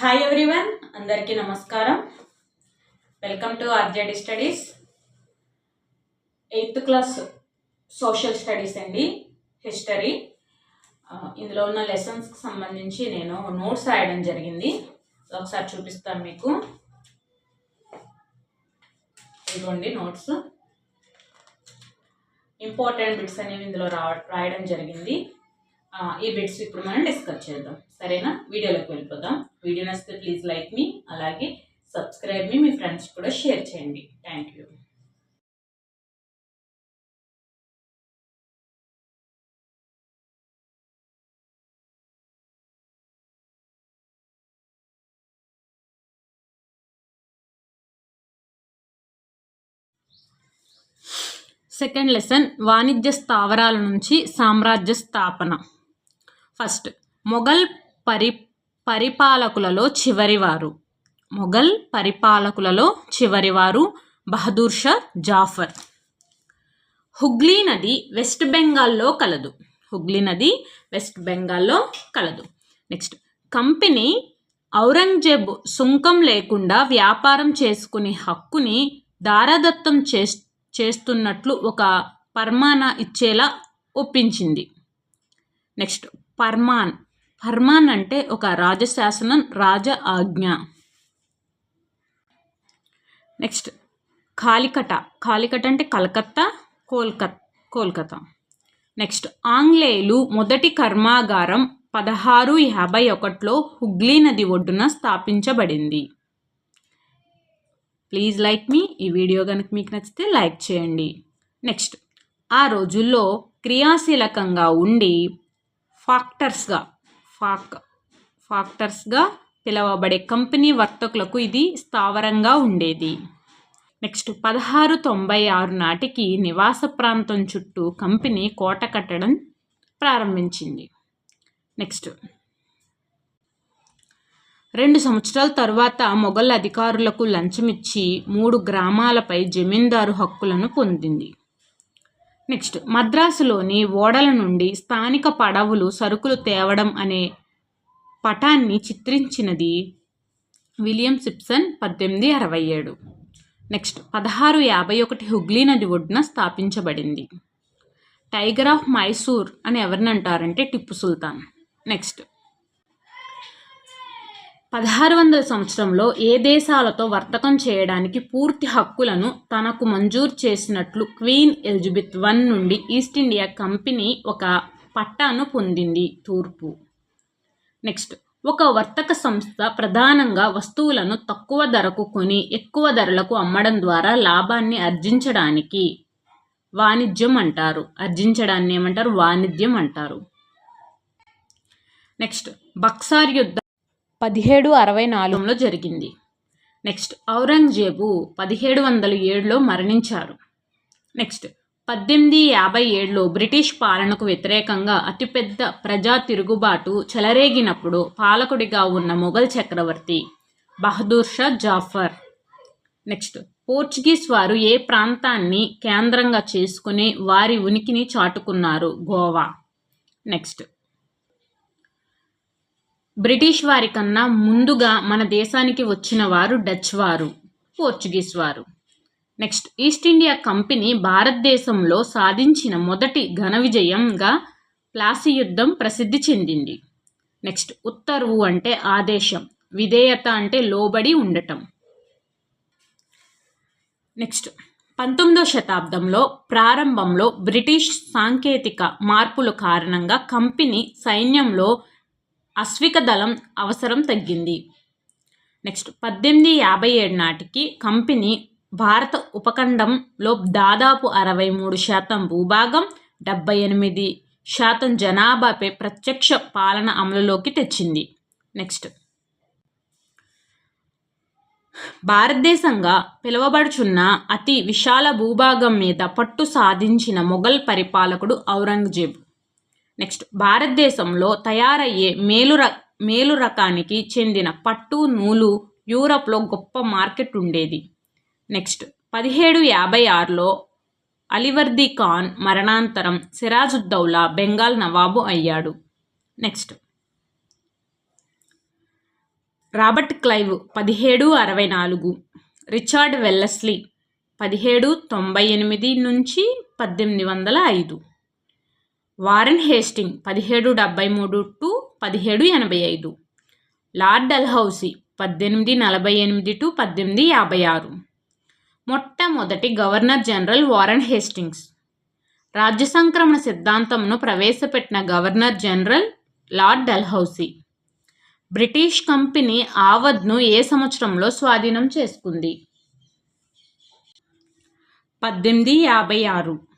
Hi everyone అందరికీ నమస్కారం. Welcome to R J D studies eighth class social studies అండి history ఇందులో ఉన్న లెసన్స్కి సంబంధించి నేను నోట్స్ రాయడం జరిగింది. ఒకసారి చూపిస్తాను మీకు. ఇదిగోండి నోట్స్ ఇంపార్టెంట్ బిట్స్ అనేవి ఇందులో రా రాయడం జరిగింది. ఈ బిట్స్ ఇప్పుడు మనం డిస్కస్ చేద్దాం. సరేనా? వీడియోలోకి వెళ్ళిపోదాం. వీడియో నచ్చితే ప్లీజ్ లైక్ మీ అలాగే సబ్స్క్రైబ్ మీ మీ ఫ్రెండ్స్ కూడా షేర్ చేయండి. థ్యాంక్ యూ సెకండ్ లెసన్ వాణిజ్య స్థావరాల నుంచి సామ్రాజ్య స్థాపన. ఫస్ట్ మొఘల్ పరి పరిపాలకులలో చివరివారు. మొఘల్ పరిపాలకులలో చివరివారు బహదూర్ షా జాఫర్. హుగ్లీ నది వెస్ట్ బెంగాల్లో కలదు. హుగ్లీ నది వెస్ట్ బెంగాల్లో కలదు. నెక్స్ట్ కంపెనీ ఔరంగజేబ్ సుంకం లేకుండా వ్యాపారం చేసుకునే హక్కుని దారాదత్తం చేస్ చేస్తున్నట్లు ఒక పర్మానా ఇచ్చేలా ఒప్పించింది. నెక్స్ట్ పర్మాన్ ఫర్మాన్ అంటే ఒక రాజశాసనం రాజ ఆజ్ఞ. నెక్స్ట్ కాలికట. కాలికట అంటే కలకత్తా కోల్కత్ కోల్కతా. నెక్స్ట్ ఆంగ్లేయులు మొదటి కర్మాగారం పదహారు యాభై ఒకటిలో హుగ్లీ నది ఒడ్డున స్థాపించబడింది. ప్లీజ్ లైక్ మీ. ఈ వీడియో కనుక మీకు నచ్చితే లైక్ చేయండి. నెక్స్ట్ ఆ రోజుల్లో క్రియాశీలకంగా ఉండి ఫాక్టర్స్గా ఫాక్ ఫాక్టర్స్గా పిలవబడే కంపెనీ వర్తకులకు ఇది స్థావరంగా ఉండేది. నెక్స్ట్ పదహారు తొంభై ఆరు నాటికి నివాస ప్రాంతం చుట్టూ కంపెనీ కోట కట్టడం ప్రారంభించింది. నెక్స్ట్ రెండు సంవత్సరాల తర్వాత మొఘల్ అధికారులకు లంచమిచ్చి మూడు గ్రామాలపై జమీందారు హక్కులను పొందింది. నెక్స్ట్ మద్రాసులోని ఓడల నుండి స్థానిక పడవలు సరుకులు తేవడం అనే పటాన్ని చిత్రించినది విలియం సిప్సన్ పద్దెనిమిది అరవై ఏడు. నెక్స్ట్ పదహారు యాభై ఒకటి హుగ్లీ నది ఒడ్డున స్థాపించబడింది. టైగర్ ఆఫ్ మైసూర్ అని ఎవరిని అంటారంటే టిప్పు సుల్తాన్. నెక్స్ట్ పదహారు వందల సంవత్సరంలో ఏ దేశాలతో వర్తకం చేయడానికి పూర్తి హక్కులను తనకు మంజూరు చేసినట్లు క్వీన్ ఎలిజబెత్ వన్ నుండి ఈస్ట్ ఇండియా కంపెనీ ఒక పట్టాను పొందింది తూర్పు. నెక్స్ట్ ఒక వర్తక సంస్థ ప్రధానంగా వస్తువులను తక్కువ ధరకు కొని ఎక్కువ ధరలకు అమ్మడం ద్వారా లాభాన్ని ఆర్జించడానికి వాణిజ్యం అంటారు. ఆర్జించడాన్ని ఏమంటారు వాణిజ్యం అంటారు. నెక్స్ట్ బక్సార్ యుద్ధం పదిహేడు అరవై నాలుగులో జరిగింది. నెక్స్ట్ ఔరంగజేబు పదిహేడు వందల ఏడులో మరణించారు. నెక్స్ట్ పద్దెనిమిది యాభై ఏడులో బ్రిటిష్ పాలనకు వ్యతిరేకంగా అతిపెద్ద ప్రజా తిరుగుబాటు చెలరేగినప్పుడు పాలకుడిగా ఉన్న మొఘల్ చక్రవర్తి బహదూర్ షా జాఫర్. నెక్స్ట్ పోర్చుగీస్ వారు ఏ ప్రాంతాన్ని కేంద్రంగా చేసుకుని వారి ఉనికిని చాటుకున్నారు? గోవా. నెక్స్ట్ బ్రిటిష్ వారి కన్నా ముందుగా మన దేశానికి వచ్చిన వారు డచ్ వారు పోర్చుగీస్ వారు. నెక్స్ట్ ఈస్ట్ ఇండియా కంపెనీ భారతదేశంలో సాధించిన మొదటి ఘన విజయంగా ప్లాసీ యుద్ధం ప్రసిద్ధి చెందింది. నెక్స్ట్ ఉత్తర్వు అంటే ఆదేశం విధేయత అంటే లోబడి ఉండటం. నెక్స్ట్ పంతొమ్మిదవ శతాబ్దంలో ప్రారంభంలో బ్రిటిష్ సాంకేతిక మార్పుల కారణంగా కంపెనీ సైన్యంలో అశ్విక దళం అవసరం తగ్గింది. నెక్స్ట్ పద్దెనిమిది యాభై ఏడు నాటికి కంపెనీ భారత ఉపఖండంలో దాదాపు అరవై మూడు శాతం భూభాగం డెబ్బై ఎనిమిది శాతం జనాభాపై ప్రత్యక్ష పాలన అమలులోకి తెచ్చింది. నెక్స్ట్ భారతదేశంగా పిలువబడుచున్న అతి విశాల భూభాగం మీద పట్టు సాధించిన మొఘల్ పరిపాలకుడు ఔరంగజేబ్ నెక్స్ట్ భారతదేశంలో తయారయ్యే మేలు ర మేలు రకానికి చెందిన పట్టు నూలు యూరప్లో గొప్ప మార్కెట్ ఉండేది. నెక్స్ట్ పదిహేడు యాభై ఆరులో అలివర్ది ఖాన్ మరణాంతరం సిరాజుద్దౌలా బెంగాల్ నవాబు అయ్యాడు. నెక్స్ట్ రాబర్ట్ క్లైవ్ పదిహేడు అరవై నాలుగు రిచార్డ్ వెల్లస్లీ పదిహేడు తొంభై ఎనిమిది నుంచి పద్దెనిమిది వందల ఐదు. వారెన్ హేస్టింగ్ పదిహేడు డెబ్బై మూడు టు పదిహేడు ఎనభై ఐదు. లార్డ్ డల్హౌసీ పద్దెనిమిది నలభై ఎనిమిది టు పద్దెనిమిది యాభై ఆరు. మొట్టమొదటి గవర్నర్ జనరల్ వారెన్ హేస్టింగ్స్. రాజ్య సంక్రమణ సిద్ధాంతంను ప్రవేశపెట్టిన governor general lord Dalhousie British company ఆవద్ను ఏ సంవత్సరంలో స్వాధీనం చేసుకుంది? పద్దెనిమిది యాభై ఆరు.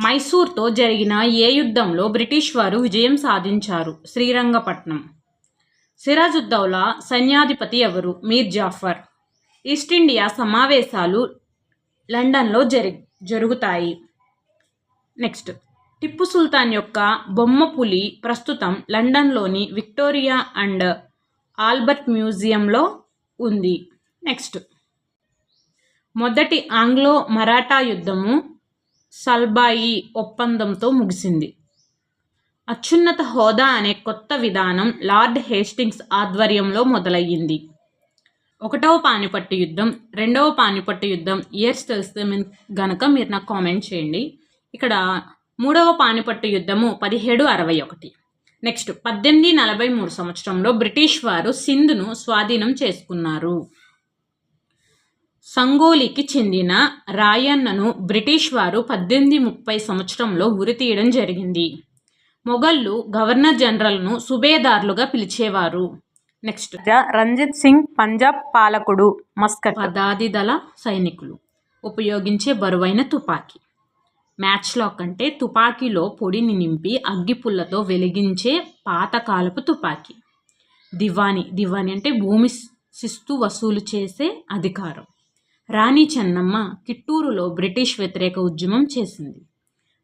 మైసూర్తో జరిగిన ఏ యుద్ధంలో బ్రిటిష్ వారు విజయం సాధించారు? శ్రీరంగపట్నం. సిరాజుద్దౌలా సైన్యాధిపతి ఎవరు? మీర్ జాఫర్. ఈస్ట్ ఇండియా సమావేశాలు లండన్లో జరి జరుగుతాయి. నెక్స్ట్. టిప్పు సుల్తాన్ యొక్క బొమ్మ పులి ప్రస్తుతం లండన్లోని విక్టోరియా అండ్ ఆల్బర్ట్ మ్యూజియంలో ఉంది. నెక్స్ట్. మొదటి ఆంగ్లో మరాఠా యుద్ధము సల్బాయి ఒప్పందంతో ముగిసింది. అత్యున్నత హోదా అనే కొత్త విధానం లార్డ్ హేస్టింగ్స్ ఆధ్వర్యంలో మొదలయ్యింది. ఒకటవ పానిపట్టు యుద్ధం రెండవ పానిపట్టు యుద్ధం ఇయర్స్ తెలిస్తే గనక మీరు నాకు కామెంట్ చేయండి. ఇక్కడ మూడవ పానిపట్టు యుద్ధము పదిహేడు అరవై ఒకటి. నెక్స్ట్ పద్దెనిమిది నలభై మూడు సంవత్సరంలో బ్రిటిష్ వారు సింధును స్వాధీనం చేసుకున్నారు. సంగోలికి చెందిన రాయన్నను బ్రిటిష్ వారు పద్దెనిమిది ముప్పై సంవత్సరంలో ఉరితీయడం జరిగింది. మొఘళ్ళు గవర్నర్ జనరల్ను సుబేదార్లుగా పిలిచేవారు. నెక్స్ట్. రంజిత్ సింగ్ పంజాబ్ పాలకుడు మస్కట్. పదాదిదళ సైనికులు. ఉపయోగించే బరువైన తుపాకీ. మ్యాచ్లో కంటే తుపాకీలో పొడిని నింపి అగ్గిపుల్లతో వెలిగించే పాతకాలపు తుపాకీ. దివాని దివాని అంటే భూమి శిస్తు వసూలు చేసే అధికారం. రాణి చెన్నమ్మ కిట్టూరులో బ్రిటిష్ వ్యతిరేక ఉద్యమం చేసింది.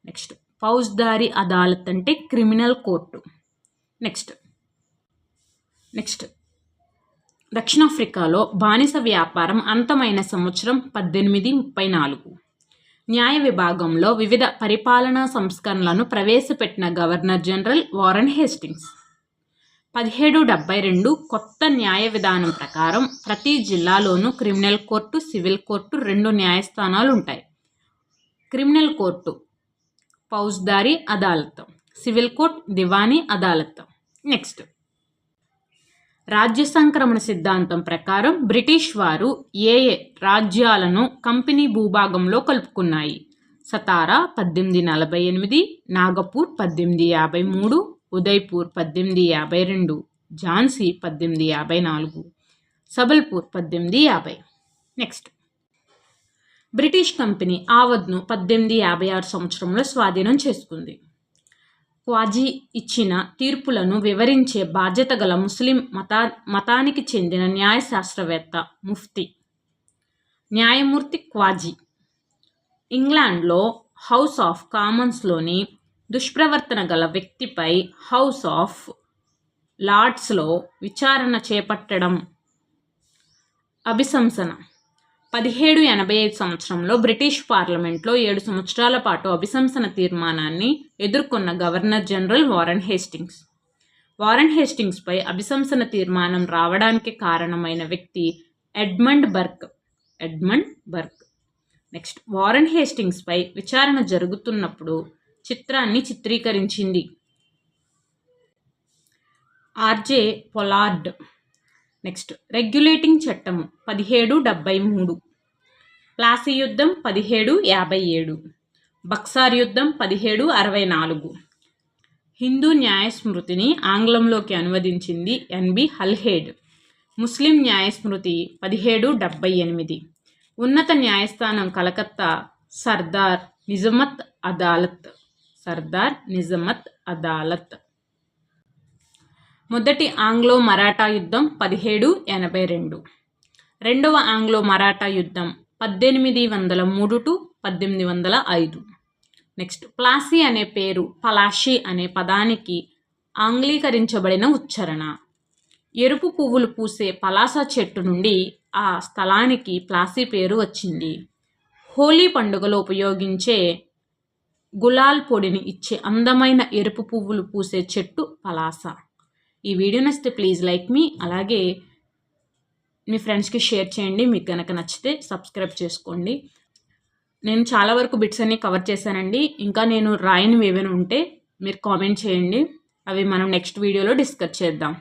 నెక్స్ట్ ఫౌజ్దారీ అదాలత్ అంటే క్రిమినల్ కోర్టు. నెక్స్ట్ నెక్స్ట్ దక్షిణాఫ్రికాలో బానిస వ్యాపారం అంతమైన సంవత్సరం పద్దెనిమిది ముప్పై నాలుగు. న్యాయ విభాగంలో వివిధ పరిపాలనా సంస్కరణలను ప్రవేశపెట్టిన గవర్నర్ జనరల్ వారన్ హేస్టింగ్స్. పదిహేడు డెబ్బై రెండు కొత్త న్యాయ విధానం ప్రకారం ప్రతి జిల్లాలోనూ క్రిమినల్ కోర్టు సివిల్ కోర్టు రెండు న్యాయస్థానాలు ఉంటాయి. Criminal court Faujdari Adalat. Civil court Diwani Adalat. Next. రాజ్య సంక్రమణ సిద్ధాంతం ప్రకారం బ్రిటిష్ వారు ఏ ఏ రాజ్యాలను కంపెనీ భూభాగంలో కలుపుకున్నాయి? సతారా పద్దెనిమిది నలభై ఎనిమిది నాగపూర్ పద్దెనిమిది యాభై మూడు ఉదయ్పూర్ పద్దెనిమిది యాభై రెండు ఝాన్సీ పద్దెనిమిది యాభై నాలుగు సబల్పూర్ పద్దెనిమిది యాభై. నెక్స్ట్. బ్రిటిష్ కంపెనీ ఆవద్ను పద్దెనిమిది యాభై ఆరు సంవత్సరంలో స్వాధీనం చేసుకుంది. క్వాజీ ఇచ్చిన తీర్పులను వివరించే బాధ్యత గల ముస్లిం మతా మతానికి చెందిన న్యాయశాస్త్రవేత్త ముఫ్తీ న్యాయమూర్తి క్వాజీ. ఇంగ్లాండ్లో హౌస్ ఆఫ్ కామన్స్లోని దుష్ప్రవర్తన గల వ్యక్తిపై హౌస్ ఆఫ్ లార్డ్స్లో విచారణ చేపట్టడం. అభిశంసన. పదిహేడు ఎనభై ఐదు సంవత్సరంలో బ్రిటిష్ పార్లమెంట్లో ఏడు సంవత్సరాల పాటు అభిశంసన తీర్మానాన్ని ఎదుర్కొన్న governor general Warren Hastings. Warren హేస్టింగ్స్పై అభిశంసన తీర్మానం రావడానికి కారణమైన వ్యక్తి Edmund Burke. Edmund Burke. Next. Warren హేస్టింగ్స్పై విచారణ జరుగుతున్నప్పుడు చిత్రాన్ని చిత్రీకరించింది. R J Pollard. Next. Regulating చట్టము పదిహేడు డెబ్బై మూడు. ప్లాసీ యుద్ధం పదిహేడు యాభై ఏడు. బక్సార్ యుద్ధం పదిహేడు అరవై నాలుగు. హిందూ న్యాయస్మృతిని ఆంగ్లంలోకి అనువదించింది ఎన్బి హల్హేడ్. ముస్లిం న్యాయస్మృతి పదిహేడు డెబ్బై ఎనిమిది. ఉన్నత న్యాయస్థానం కలకత్తా సర్దార్ నిజమత్ అదాలత్. సర్దార్ నిజమత్ అదాలత్. మొదటి ఆంగ్లో మరాఠా యుద్ధం పదిహేడు ఎనభై రెండు. రెండవ ఆంగ్లో మరాఠా యుద్ధం పద్దెనిమిది వందల మూడు టు పద్దెనిమిది వందల ఐదు. నెక్స్ట్ ప్లాసీ అనే పేరు పలాషి అనే పదానికి ఆంగ్లీకరించబడిన ఉచ్చారణ. ఎరుపు పువ్వులు పూసే పలాస చెట్టు నుండి ఆ స్థలానికి ప్లాసీ పేరు వచ్చింది. హోలీ పండుగలో ఉపయోగించే గులాల్ పొడిని ఇచ్చే అందమైన ఎరుపు పువ్వులు పూసే చెట్టు పలాస. ఈ వీడియో నచ్చితే ప్లీజ్ లైక్ మీ అలాగే మీ ఫ్రెండ్స్కి షేర్ చేయండి మీకు కనుక నచ్చితే సబ్స్క్రైబ్ చేసుకోండి. నేను చాలా వరకు బిట్స్ అన్ని కవర్ చేశానండి. ఇంకా నేను రాయనివి ఏమైనా ఉంటే మీరు కామెంట్ చేయండి. అవి మనం నెక్స్ట్ వీడియోలో డిస్కస్ చేద్దాం.